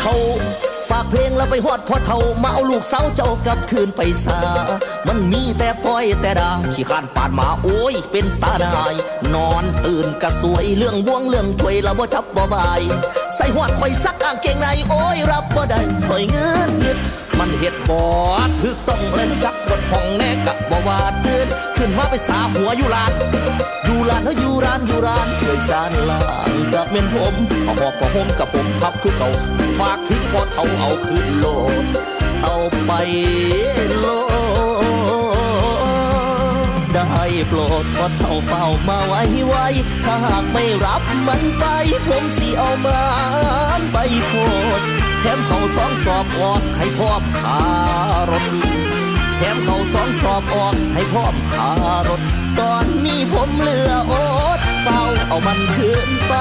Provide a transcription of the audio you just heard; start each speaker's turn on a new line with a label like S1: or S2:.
S1: เท่าฝากเพลงแล้วไปฮอดพ่อเท่ามาเอาลูกสาวเจ้ากลับคืนไปซา มันมีแต่ปล่อยแต่ดาขี้ข้านปาดมาโอ้ยเป็นตาได้นอนตื่นกะสวยเรื่องบ่วงเรื่องถวยแล้วบ่จับบ่บาย ใส่หอดคอยซักกางเกงในโอ้ยรับบ่ได้คอยเงินเงินมันเฮ็ดบ่ถึกต้องเล่นจักรถห้องแน่กะบ่ว่าเตือนขึ้นมาไปสาหัวอยู่ลานอยู่ร้านเฮาอยู่ร้านอยู่ร้านเพื่อจานลางกับเม่นผมเอาหอบกับผมกับผมพับคือเก่า เท่าเอาคืนโลดเอาไปโลดได้โปรดพอเท่าเฝ้ามาไว้ไว้ ถ้าหากไม่รับมันไปผมสิเอามาไปโพดแถมเขาสองสอบออกให้พร้อมคารถแถมเขาสองสอบออกให้พร้อมขารถ ตอนนี้ผมเหลือโอดเฝ้าเอามันคืนไป